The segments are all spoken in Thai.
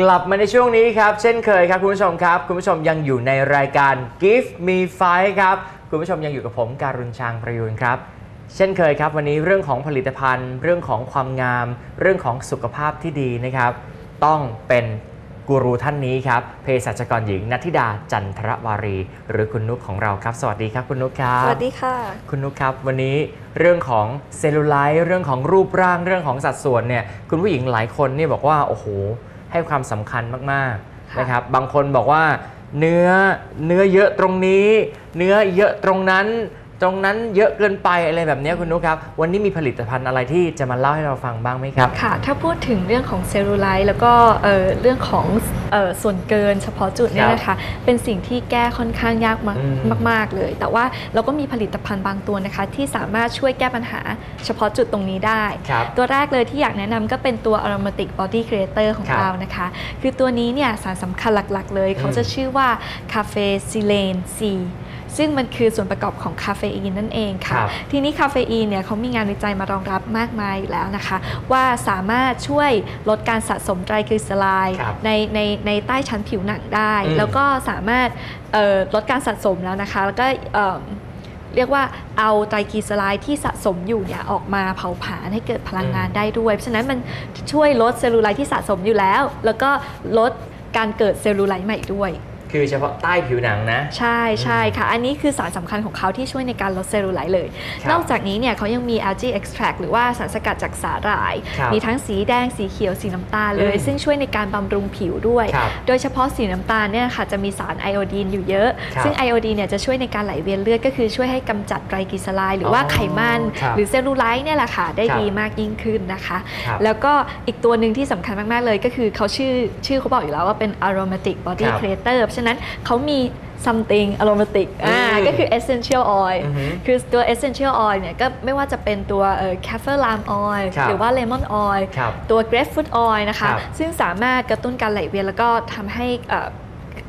กลับมาในช่วงนี้ครับ เช่นเคยครับคุณผู้ชมครับ คุณผู้ชมยังอยู่ในรายการ Give Me Five ครับ คุณผู้ชมยังอยู่กับผมการุณชางประยูนครับ เช่นเคยครับ วันนี้เรื่องของผลิตภัณฑ์ เรื่องของความงาม เรื่องของสุขภาพที่ดีนะครับ ต้องเป็นกูรูท่านนี้ครับเภสัชกรหญิงนัทธิดาจันทรวารี หรือคุณนุกของเราครับ สวัสดีครับคุณนุกครับสวัสดีค่ะ คุณนุกครับ วันนี้เรื่องของเซลลูไลท์เรื่องของรูปร่างเรื่องของสัดส่วนเนี่ยคุณผู้หญิงหลายคนเนี่ยบอกว่าโอ้โห ให้ความสำคัญมากๆค่ะนะครับบางคนบอกว่าเนื้อเนื้อเยอะตรงนี้ เนื้อเยอะตรงนั้น ตรงนั้นเยอะเกินไปอะไรแบบเนี้ยคุณนุกครับ วันนี้มีผลิตภัณฑ์อะไรที่จะมาเล่าให้เราฟังบ้างไหมครับ ค่ะ ถ้าพูดถึงเรื่องของเซลลูไลท์แล้วก็เอ่อเรื่องของเอ่อส่วนเกินเฉพาะจุดเนี่ยนะคะ เป็นสิ่งที่แก้ค่อนข้างยากมากอืมมากๆเลย แต่ว่าเราก็มีผลิตภัณฑ์บางตัวนะคะ ที่สามารถช่วยแก้ปัญหาเฉพาะจุดตรงนี้ได้ครับตัวแรกเลยที่อยากแนะนำก็เป็นตัว aromatic body creator ของครับเรานะคะ คือตัวนี้เนี่ยสารสำคัญหลักๆ เลย เขาจะชื่อว่าคาเฟซิเลนซี ซึ่งมันคือส่วนประกอบของคาเฟอีนนั่นเองค่ะครับทีนี้คาเฟอีนเนี่ยเขามีงานวิจัยมารองรับมากมายอยู่แล้วนะคะ ว่าสามารถช่วยลดการสะสมไตรกลีเซอไรด์ครับในในในใต้ชั้นผิวหนังได้อืมแล้วก็สามารถเอ่อลดการสะสมแล้วนะคะ แล้วก็เอิ่มเรียกว่าเอาไตรกลีเซอไรด์ที่สะสมอยู่เนี่ยออกมาเผาผลาญให้เกิดพลังงานได้ด้วย เพราะฉะนั้นมันช่วยลดเซลลูไลท์ที่สะสมอยู่แล้ว แล้วก็ลดการเกิดเซลลูไลท์ใหม่ด้วย คือเฉพาะใต้ผิวหนังนะ ใช่ใช่ค่ะ อันนี้คือสารสำคัญของเขาที่ช่วยในการลดเซลลูไลท์เลยครับนอกจากนี้เนี่ยเขายังมี algae extract หรือว่าสารสกัดจากสาหร่ายครับมีทั้งสีแดงสีเขียวสีน้ำตาลเลยอืมซึ่งช่วยในการบำรุงผิวด้วยครับโดยเฉพาะสีน้ำตาลเนี่ยค่ะจะมีสารไอโอดีนอยู่เยอะครับซึ่งไอโอดีนเนี่ยจะช่วยในการไหลเวียนเลือดก็คือช่วยให้กำจัดไตรกลีเซอไรด์หรือว่าอ๋อไขมันครับหรือเซลลูไลท์เนี่ยแหละค่ะได้ครับดีมากยิ่งขึ้นนะคะครับแล้วก็อีกตัวหนึ่งที่สำคัญมากๆเลย ก็คือเขาชื่อชื่อเขาบอกอยู่แล้วว่าเป็น aromatic body ครับ creator เพราะฉะนั้นเขามี something aromatic อ่าอืมก็คือ essential oil อือฮึคือตัว essential oil เนี่ยก็ไม่ว่าจะเป็นตัวเอ่อ kaffir lime oil ครับหรือว่า lemon oil ครับตัว grapefruit oil นะคะครับซึ่งสามารถกระตุ้นการไหลเวียนแล้วก็ทำให้เอ่อ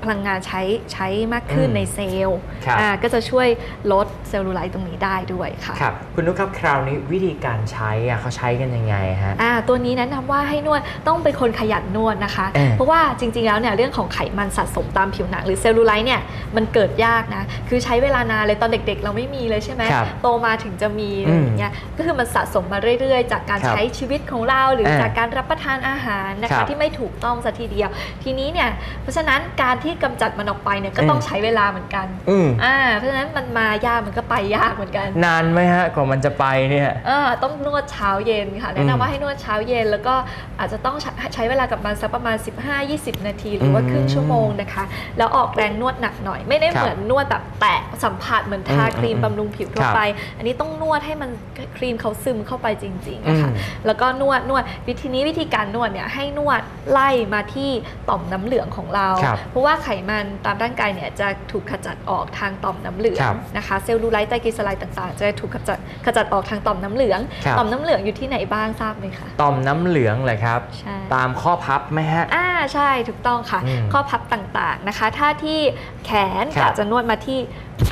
พลังงานใช้ใช้มากขึ้นอืมในเซลล์ครับอ่าก็จะช่วยลดเซลลูไลท์ตรงนี้ได้ด้วยค่ะครับคุณนุกครับคราวนี้วิธีการใช้อะเขาใช้กันยังไงฮะอ่าตัวนี้แนะนำว่าให้นวดต้องเป็นคนขยันนวดนะคะเออเพราะว่าจริงๆแล้วเนี่ยเรื่องของไขมันสะสมตามผิวหนังหรือเซลลูไลท์เนี่ยมันเกิดยากนะคือใช้เวลานานเลยตอนเด็กๆ เราไม่มีเลยใช่ไหมครับโตมาถึงจะมีอือะไรมอย่างเงี้ยก็คือมันสะสมมาเรื่อยๆ จากการครับใช้ชีวิตของเราหรือเออจากการรับประทานอาหารนะครัคะบที่ไม่ถูกต้องสัทีเดียว ทีนี้เนี่ยเพราะฉะนั้นการที่กำจัดมันออกไปเนี่ยก็ต้องอืมใช้เวลาเหมือนกันอืมอ่าเพราะฉะนั้นมันมายากมันก็ไปยากเหมือนกัน นานไหมฮะกว่ามันจะไปเนี่ยเออต้องนวดเช้าเย็นค่ะแนะอืมนำว่าให้นวดเช้าเย็น แล้วก็อาจจะต้องใช้ใช้เวลากับมันสักประมาณ 15-20 นาที หรือว่าอืมครึ่งชั่วโมงนะคะ แล้วออกแรงนวดหนักหน่อย ไม่ได้ครับเหมือนนวดแบบแตะสัมผัสเหมือนทาอืมครีมอืมบำรุงผิวทั่วครับไป อันนี้ต้องนวดให้มันครีมเขาซึมเข้าไปจริงๆนะคะอืมแล้วก็นวดนวดวิธีนี้วิธีการนวดเนี่ยให้นวดไล่มาที่ต่อมน้ำเหลืองของเราครับเพราะว่าไขมันตามร่างกายเนี่ยจะถูกขจัดออกทางต่อมน้ำเหลือครังบนะคะเซลลูไลท์ไตรกลีเซอไรด์ต่างๆ จะถูกขจัดขจัดออกทางต่อมน้ำเหลืองครับต่อมน้ำเหลืองอยู่ที่ไหนบ้างทราบไหมคะต่อมน้ำเหลืองเลยครับใช่ตามข้อพับไหมฮะอ่า ใช่ถูกต้องค่ะ อืมข้อพับต่างๆนะคะ ถ้าที่แขนครับก็จะนวดมาที่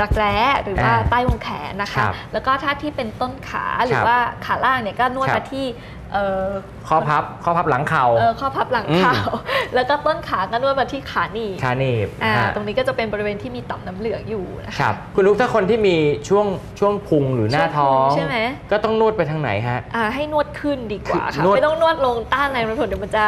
รักแร้หรือว่าอ่าใต้วงแขนนะคะครับแล้วก็ถ้าที่เป็นต้นขาหรืคอรับว่าขาล่างเนี่ยก็นวดครับ มาที่เอ่อ ข้อพับข้อพับหลังเข่า เอ่อข้อพับหลังเข่า แล้วก็ต้นขาก็นวดมาที่ขาหนีบขาหนีบอ่าฮะตรงนี้ก็จะเป็นบริเวณที่มีต่อมน้ำเหลืองอยู่นะคะครับ คุณนุกถ้าคนที่มีช่วงช่วงพุงหรือหน้าท้องช่วงพุงใช่ไหมก็ต้องนวดไปทางไหนฮะ อ่าให้นวดขึ้นดีกว่าค่ะ นวด ไม่ต้องนวดลงต้านแรงโน้มถ่วงเดี๋ยวมันจะ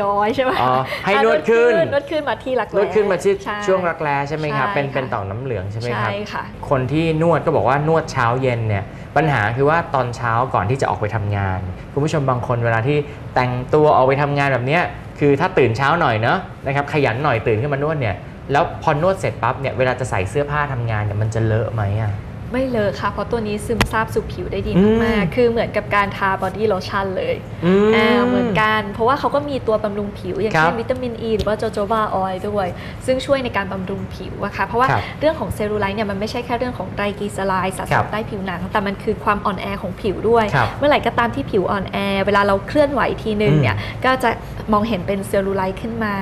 ย้อยใช่ไหม อ๋อให้อะนวดขึ้นนวดขึ้นมาที่หลักแร้นวดขึ้นมาที่ใช่วงรักแร้ใช่ไหมครับใช่เป็นค่ะเป็นต่อมน้ำเหลืองใช่ไหมครับใช่ค่ะคนที่นวดก็บอกว่านวดเช้าเย็นเนี่ยปัญหาคือว่าตอนเช้าก่อนที่จะออกไปทำงาน คุณผู้ชมบางคนเวลาที่แต่งตัวออกไปทำงานแบบเนี้ยคือถ้าตื่นเช้าหน่อยเนอะนะครับขยันหน่อยตื่นขึ้นมานวดเนี่ยแล้วพอนวดเสร็จปั๊บเนี่ยเวลาจะใส่เสื้อผ้าทำงานเนี่ยมันจะเลอะไหมอะ ไม่เลอะค่ะ เพราะตัวนี้ซึมซาบสู่ผิวได้ดีอืมมากๆคือเหมือนกับการทาบอดี้โลชั่นเลยอืมอ่าเหมือนกันเพราะว่าเขาก็มีตัวบำรุงผิว อย่างครับเช่นวิตามินอ e, ีหรือว่าโจโจบาออยล์ด้วย ซึ่งช่วยในการบำรุงผิวอะค่ะเพราะว่าครับเรื่องของเซลลูไลท์เนี่ยมันไม่ใช่แค่เรื่องของไตรกลีเซอไรด์สะคสรัมบใต้ผิวหนัง แต่มันคือความอ่อนแอของผิวด้วยครับเมื่อไหร่ก็ตามที่ผิวอ่อนแอ เวลาเราเคลื่อนไหวทีนึงเนี่ยก็จะมองเห็นเป็นเซลลูไลท์ขึ้นมา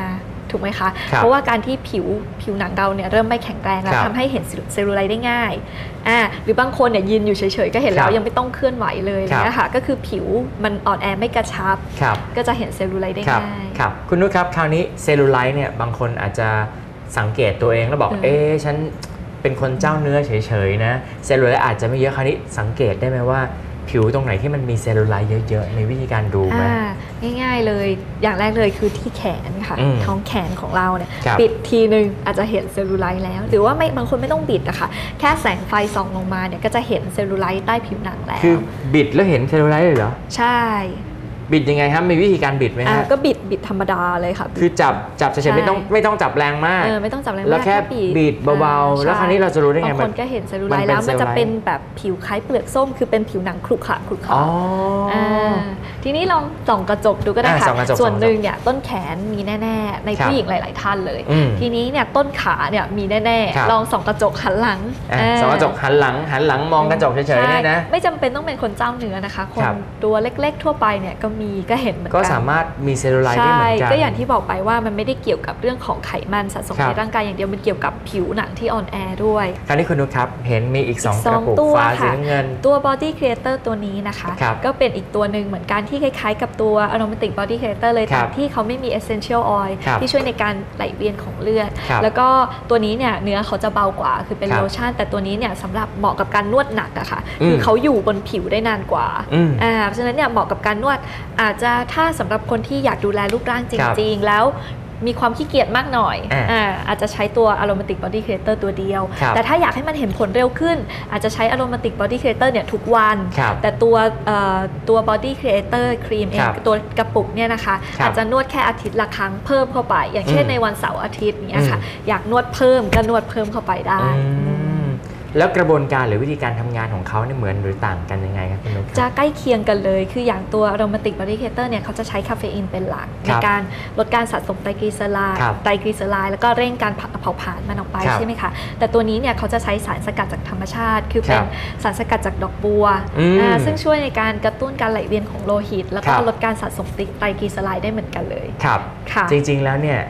ถูกไหมคะครับเพราะว่าการที่ผิวผิวหนังเราเนี่ยเริ่มไม่แข็งแรงแล้วครับทำให้เห็นเซลลูไลท์ได้ง่ายอ่าหรือบางคนเนี่ยยืนอยู่เฉยๆ ก็เห็นแล้ครัวบยังไม่ต้องเคลื่อนไหวเลยครับนะคะก็คือผิวมันอ่อนแอไม่กระชับครับก็จะเห็นเซลลูไลท์ได้ครับง่ายครับคุณนุชครับคราวนี้เซลลูไลท์เนี่ยบางคนอาจจะสังเกตตัวเองแล้วบอกอืมเอ๊ะฉันเป็นคนเจ้าเนื้อเฉยๆนะเซลลูไลท์อาจจะไม่เยอะคราวนี้สังเกตได้ไหมว่า ผิวตรงไหนที่มันมีเซลลูไลท์เยอะๆ มีวิธีการดูไหมอ่าง่ายๆเลย อย่างแรกเลยคือที่แขนค่ะ อืมท้องแขนของเราเนี่ย ครับปิดทีนึงอาจจะเห็นเซลลูไลท์แล้ว หรือว่าไม่บางคนไม่ต้องบิดอะค่ะ แค่แสงไฟส่องลงมาเนี่ยก็จะเห็นเซลลูไลท์ใต้ผิวหนังแล้ว คือบิดแล้วเห็นเซลลูไลท์เลยเหรอ ใช่ บิดยังไงครับมีวิธีการบิดไหมอ่าฮะก็บิดบิดธรรมดาเลยค่ะ คือจับจับเฉยๆไม่ต้องไม่ต้องจับแรงมากเออไม่ต้องจับแรงมากแล้วแค่บีดเบาๆอ่แล้วคราวนี้เราจะรู้ได้ไงบางมัคนนก็เห็นเซลลูไลมันท์เป็นแล้วมันจะเซลลูไลท์เป็นแบบผิวคล้ายเปลือกส้ม คือเป็นผิวหนังขรุขระขรุขระอ๋ออาทีนี้ลองส่องกระจกดูก็ได้อ่าค่ะ ส่องกระจกส่วนส่องกระจกหนึ่งเนี่ยต้นแขนมีแน่ ๆ ในครับผู้หญิงหลาย ๆ ท่านเลยอืมทีนี้เนี่ยต้นขาเนี่ยมีแน่ครับๆลองส่องกระจกหันหลังอะาสองกระจกหันหลังหันหลังมองกระจกเฉยๆเนี่ยนะใช่ไม่จำเป็นต้องเป็นคนเจ้าเนื้อนะคะคนครับตัวเล็ก ๆ ทั่วไปเนี่ยก็มีก็เห็นเหมือนก็กันสามารถมีเซลลูไลท์ได้ใช่เหมือนกันก็อย่างที่บอกไปว่ามันไม่ได้เกี่ยวกับเรื่องของไขมันสะสมครับในร่างกายอย่างเดียวมันเกี่ยวกับผิวหนังที่อ่อนแอด้วยคราวนี้คุณนุชครับ เห็นมีอีก2อีกกระปุกตัวฟ้าสีค่ะน้ำเงิน ตัว body creator ตัวนี้นะคะครับก็เป็นอีกตัวหนึ่งเหมือนกันที่คล้ายๆ กับตัว aromatic body creator เลยครัแต่บที่เขาไม่มี essential oil ครับที่ช่วยในการไหลเวียนของเลือดครับแล้วก็ตัวนี้เนี่ยเนื้อเขาจะเบากว่า คือเป็นครับโลชั่น แต่ตัวนี้เนี่ยสำหรับเหมาะกับการนวดหนักอะค่ะอืมคือเขาอยู่บนผิวได้นานกว่าอืมอ่าเพราะฉะนั้นเนี่ยเหมาะกับการนวด อาจจะถ้าสำหรับคนที่อยากดูแลรูปร่างจครับริง ๆ แล้วมีความขี้เกียจมากหน่อยอ่าอ่าอาจจะใช้ตัว aromatic body creator ตัวเดียวครับแต่ถ้าอยากให้มันเห็นผลเร็วขึ้น อาจจะใช้ aromatic body creator เนี่ยทุกวันครับแต่ตัวเอ่อตัว body creator ครีมเอคงรับตัวกระปุกเนี่ยนะคะครับอาจจะนวดแค่อาทิตย์ละครั้งเพิ่มเข้าไป อย่างเช่นอืมในวันเสาร์อาทิตย์เนี่ยค่ะอืมอยากนวดเพิ่มก็นวดเพิ่มเข้าไปได้อืม แล้วกระบวนการหรือวิธีการทำงานของเขาเนี่ยเหมือนหรือต่างกันยังไงครับคุณนุชคจะรับใกล้เคียงกันเลย คืออย่างตัว aromatic body creator เนี่ยเขาจะใช้คาเฟอีนเป็นหลักคในรับการลดการสะสมไตรกลีเซอไรด์ครับไตรกลีเซอไรด์แล้วก็เร่งการเผาผลาญมันออกไปครับใช่ไหมคะแต่ตัวนี้เนี่ยเขาจะใช้สารสกัดจากธรรมชาติ คือเป็นครับสารสกัดจากดอกบัวอืมอ่าซึ่งช่วยในการกระตุ้นการไหลเวียนของโลหิต แล้วก็ครับลดการสะสมไตรกลีเซอไรด์ได้เหมือนกันเลยครับค่ะจริงๆแล้วเนี่ย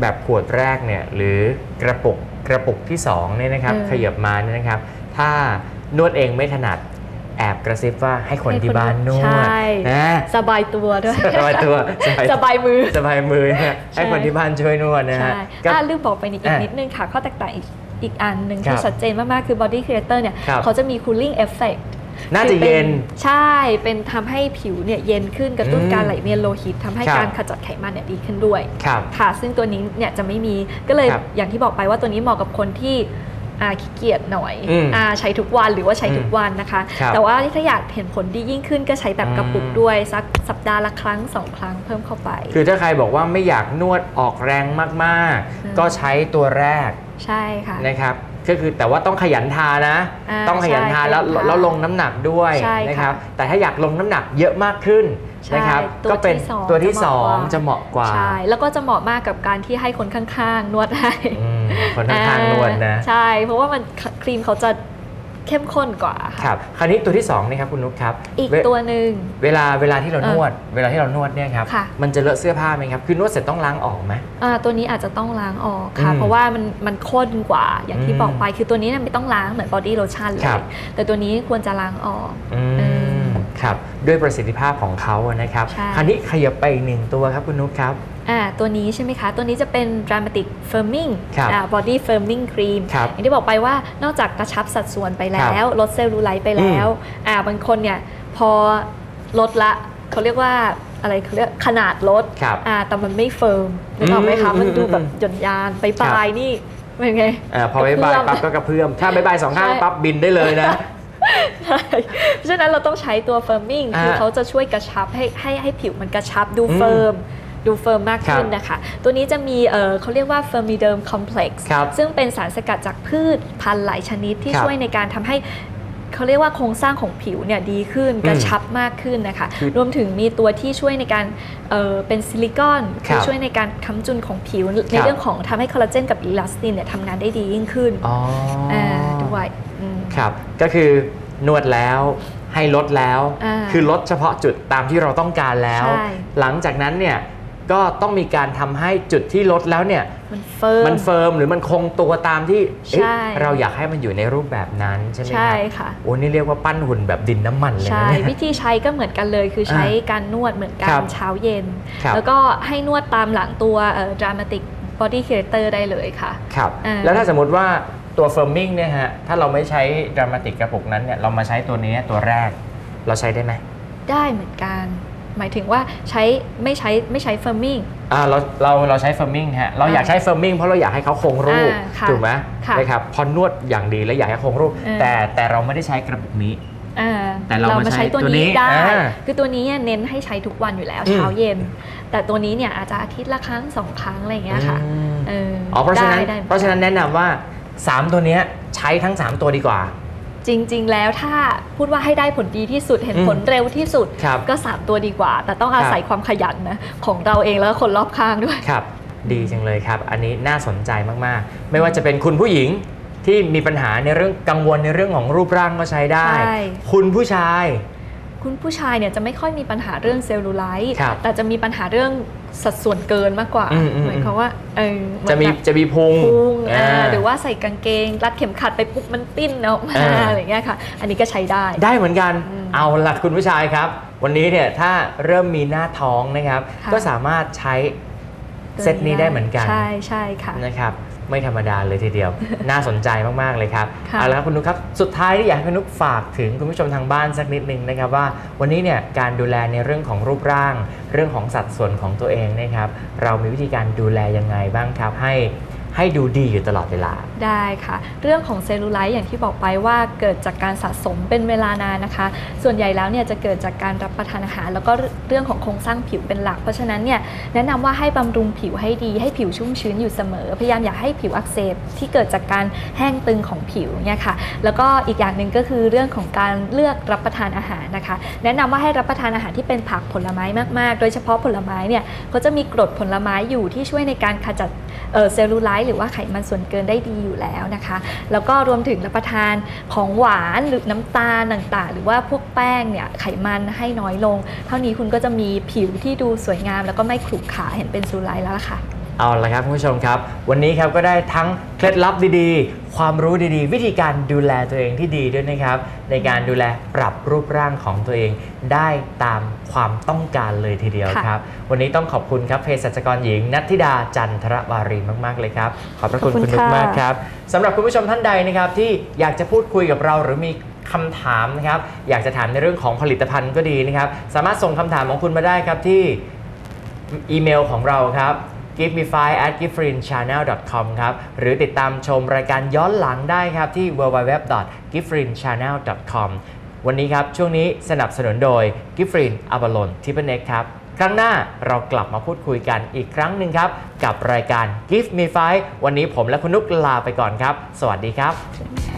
แบบขวดแรกเนี่ยหรือกระปุกก ระปุกที่2เนี่ยนะครับเออขยับมาเนี่ยนะครับ ถ้านวดเองไม่ถนัดแอบกระซิบว่าให้คนให้คนที่บ้านนวใช่ดนะสบายตัวด้วยสบายตัวสบายสบายมือสบายมือนะฮะให้คนที่บ้านช่วยนวดนะใช่ฮะก็อะลืมบอกไปนิดอีกอะนิดนึงค่ะ ข้อแตกต่างอีกอีกอันหนึ่งครัที่บชัดเจนมาก ๆ คือ body creator เนี่ยครับเขาจะมี cooling effect น่าจะคือป็เย็น ใช่ เป็นทำให้ผิวเนี่ยเย็นขึ้นกระตุ้นอืมการไหลเวียนโลหิตทำให้ครับการขจัดไขมันเนี่ยดีขึ้นด้วยครับค่ะ ซึ่งตัวนี้เนี่ยจะไม่มี ก็เลยครับอย่างที่บอกไปว่าตัวนี้เหมาะกับคนที่อ่าขี้เกียจหน่อยอืมอ่าใช้ทุกวันหรือว่าใช้ทุกวันนะคะครับแต่ว่าถ้าอยากเห็นผลดียิ่งขึ้นก็ใช้แบบกระปุกอืมด้วย สักสัปดาห์ละครั้งสองครั้งเพิ่มเข้าไป คือถ้าใครบอกว่าไม่อยากนวดออกแรงมากอืมๆก็ใช้ตัวแรกใช่ค่ะนะครับ ก็คือแต่ว่าต้องขยันทานะ อ่าต้องขยันทาใช่แล้วขยันทาแล้วลงน้ำหนักด้วยใช่ค่ะนะครับ แต่ถ้าอยากลงน้ำหนักเยอะมากขึ้นใช่นะครับ ตัวก็เป็นที่สองตัวที่จะเหมาะกว่า2จะเหมาะกว่าใช่แล้วก็จะเหมาะมากกับการที่ให้คนข้างๆ นวดให้อืมคนข้างๆนวดนะใช่ เพราะว่ามันครีมเขาจะ เข้มข้นกว่าค่ะครับคราวนี้ตัวที่2นะครับคุณนุ๊กครับ อีกเวตัวหนึ่งเวลาเวลาที่เราเออนวด เวลาที่เรานวดเนี่ยครับค่ะมันจะเลอะเสื้อผ้าไหมครับคือนวดเสร็จต้องล้างออกไหมอ่าตัวนี้อาจจะต้องล้างออกค่ะอืมเพราะว่ามันมันข้นกว่าอย่างที่อืมบอกไป คือตัวนี้เนี่ยไม่ต้องล้างเหมือนบอดี้โลชั่นเลครัยบแต่ตัวนี้ควรจะล้างออกอืเอมครับด้วยประสิทธิภาพของเขาอะนะครับใช่คราวนี้ขยับไปอีกหนึ่งตัวครับคุณนุ๊กครับ อ่าตัวนี้ใช่ไหมคะ ตัวนี้จะเป็น dramatic firming ครับอ่า body firming cream ครับอย่างที่บอกไปว่านอกจากกระชับสัดส่วนไปแล้ว ลดเซลลูไลท์ไปแล้วอ่าบางคนเนี่ยพอลดละเขาเรียกว่าอะไรเขาเรียกขนาดลดครับอ่าแต่มันไม่เฟิร์มนึกออกไหมคะอืมมันดูแบบอืมหย่อนยานไปปลายนี่เป็นไงอ่าพอบายบายกระเพื่อมปั๊บก็กระเพื่อม ถ้าบายบายสองข้างใช่ปั๊บบินได้เลยนะใช่เพราะฉะนั้นเราต้องใช้ตัวเฟิร์มมิ่งอ่าคือเขาจะช่วยกระชับให้ให้ให้ผิวมันกระชับดูอืมเฟิร์ม ดูเฟิร์มมากขึ้นครับนะคะ ตัวนี้จะมีเอ่อเขาเรียกว่าเฟอร์มิเดิมคอมเพล็กซ์ครับซึ่งเป็นสารสกัดจากพืชพันธุ์หลายชนิดที่ครับช่วยในการทำให้เขาเรียกว่าโครงสร้างของผิวเนี่ยดีขึ้นอืมกระชับมากขึ้นนะคะคือรวมถึงมีตัวที่ช่วยในการเอ่อเป็นซิลิคอนคคืรัอบช่วยในการค้ำจุนของผิว ในเรื่องของทำให้คอลลาเจนกับอีลาสตินเนี่ยทำงานได้ดียิ่งขึ้นอ๋อออ่าด้วยอืมครับก็คือนวดแล้วให้ลดแล้วอ่าคือลดเฉพาะจุดตามที่เราต้องการแล้วใช่หลังจากนั้นเนี่ย ก็ต้องมีการทำให้จุดที่ลดแล้วเนี่ย มันเฟิร์ม มันเฟิร์มหรือมันคงตัวตามที่เอ๊ะใช่ เราอยากให้มันอยู่ในรูปแบบนั้นใช่ไหมครับใช่ค่ะ โอ้นี่เรียกว่าปั้นหุ่นแบบดินน้ำมันเลยใช่ นะเนี่ย วิธีใช้ก็เหมือนกันเลย คือใช้การนวดเหมือนกัครันบเช้าเย็น ครับ แล้วก็ให้นวดตามหลังตัวเอ่อ dramatic body creator ได้เลยค่ะ ครับ อ่า แล้วถ้าสมมติว่าตัวเฟิร์มมิ่งเนี่ยฮะ ถ้าเราไม่ใช้ดรามาติกกระปุกนั้นเนี่ย เรามาใช้ตัวนี้ตัวแรก เราใช้ได้ไหม ได้เหมือนกัน หมายถึงว่าใช้ไม่ใช้ไม่ใช้ firming อ่าเราเราเราใช้เฟิร์มมิ่งฮะเราอยากใช้เฟิร์มมิ่งเพราะเราอยากให้เขาคงรูปอ่าค่ะถูกไหมค่ะนะครับพอนวดอย่างดีแล้วอยากให้คงรูปเออแต่แต่เราไม่ได้ใช้กระปุกนี้อ่าแต่เรามาใช้ตัวตัวนี้นี้ได้อ่าคือตัวนี้เนี่ยเน้นให้ใช้ทุกวันอยู่แล้วอืมเช้าเย็น แต่ตัวนี้เนี่ยอาจจะอาทิตย์ละครั้งสองครั้งอะไรอย่างเงี้ยค่ะอืมเอออ๋อเพราะฉะนั้นได้ได้เพราะฉะนั้นแนะนำว่า 3 ตัวเนี้ยใช้ทั้ง 3 ตัวดีกว่า จริง ๆ แล้วถ้าพูดว่าให้ได้ผลดีที่สุดเห็นอืมผลเร็วที่สุดครับก็ 3 ตัวดีกว่า แต่ต้องอาศัยความขยันนะของเราเองแล้วก็คนรอบข้างด้วยครับ ดีจังเลยครับ อันนี้น่าสนใจมากๆ ไม่ว่าจะเป็นคุณผู้หญิงที่มีปัญหาในเรื่องกังวลในเรื่องของรูปร่างก็ใช้ได้ใช่คุณผู้ชาย คุณผู้ชายเนี่ยจะไม่ค่อยมีปัญหาเรื่องเซลลูไลท์ครับแต่จะมีปัญหาเรื่องสัดส่วนเกินมากกว่าอืมอืมหมายความว่าเออเหอนจะมีแบบจะมีพุงพุงอ่าอ่าหรือว่าใส่กางเกง รัดเข็มขัดไปปุ๊บมันปิ้นออกมาอ่าอะไรอย่างเงี้ยค่ะ อันนี้ก็ใช้ได้ ได้เหมือนกันอืมเอาล่ะคุณผู้ชายครับ วันนี้เนี่ยถ้าเริ่มมีหน้าท้องนะครับค่ะก็สามารถใช้เซตนี้ได้เหมือนกัน ใช่ใช่ค่ะนะครับ ไม่ธรรมดาเลยทีเดียว น่าสนใจมาก ๆ เลยครับค่ะเอาละครับคุณนุกครับ สุดท้ายที่อยากให้คุณนุกฝากถึงคุณผู้ชมทางบ้านสักนิดนึงนะครับว่า วันนี้เนี่ยการดูแลในเรื่องของรูปร่าง เรื่องของสัดส่วนของตัวเองนะครับ เรามีวิธีการดูแลยังไงบ้างครับ ให้ ให้ดูดีอยู่ตลอดเวลา ได้ค่ะ เรื่องของเซลลูไลท์อย่างที่บอกไปว่าเกิดจากการสะสมเป็นเวลานานนะคะ ส่วนใหญ่แล้วเนี่ยจะเกิดจากการรับประทานอาหาร แล้วก็เรื่องของโครงสร้างผิวเป็นหลัก เพราะฉะนั้นเนี่ยแนะนำว่าให้บำรุงผิวให้ดีให้ผิวชุ่มชื้นอยู่เสมอ พยายามอย่าให้ผิวอักเสบที่เกิดจากการแห้งตึงของผิวเนี่ยค่ะ แล้วก็อีกอย่างหนึ่งก็คือเรื่องของการเลือกรับประทานอาหารนะคะ แนะนำว่าให้รับประทานอาหารที่เป็นผักผลไม้มากๆ โดยเฉพาะผลไม้เนี่ยก็จะมีกรดผลไม้อยู่ที่ช่วยในการขจัดเอ่อเซลลูไลท์หรือว่าไขมันส่วนเกินได้ดีอยู่แล้วนะคะ แล้วก็รวมถึงรับประทานของหวานหรือน้ำตาลต่างๆ หรือว่าพวกแป้งเนี่ยไขมันให้น้อยลง เท่านี้คุณก็จะมีผิวที่ดูสวยงาม แล้วก็ไม่ขรุขระเห็นเป็นซูไลท์แล้วล่ะค่ะ เอาละครับคุณผู้ชมครับ วันนี้ครับก็ได้ทั้งเคล็ดลับดีๆ ความรู้ดีๆ วิธีการดูแลตัวเองที่ดีด้วยนะครับ ในการดูแลปรับรูปร่างของตัวเองได้ตามความต้องการเลยทีเดียวค่ะครับ วันนี้ต้องขอบคุณครับเภสัชกรหญิงนัทธิดาจันทรวารีมากๆเลยครับ ขอบพระคุณขอบคุคุณณนุกค่ะมากครับสำหรับคุณผู้ชมท่านใดนะครับ ที่อยากจะพูดคุยกับเราหรือมีคำถามนะครับ อยากจะถามในเรื่องของผลิตภัณฑ์ก็ดีนะครับ สามารถส่งคำถามของคุณมาได้ครับที่อีเมลของเราครับ give me five at g i f r i n channel com ครับ หรือติดตามชมรายการย้อนหลังได้ครับที่ www g i f r i n channel com วันนี้ครับ ช่วงนี้สนับสนุนโดย g i f r i n a b a l o n t i p p e n e x ครับ ครั้งหน้าเรากลับมาพูดคุยกันอีกครั้งหนึ่งครับ กับรายการ Give Me Five วันนี้ผมและคุณนุกลาไปก่อนครับ สวัสดีครับ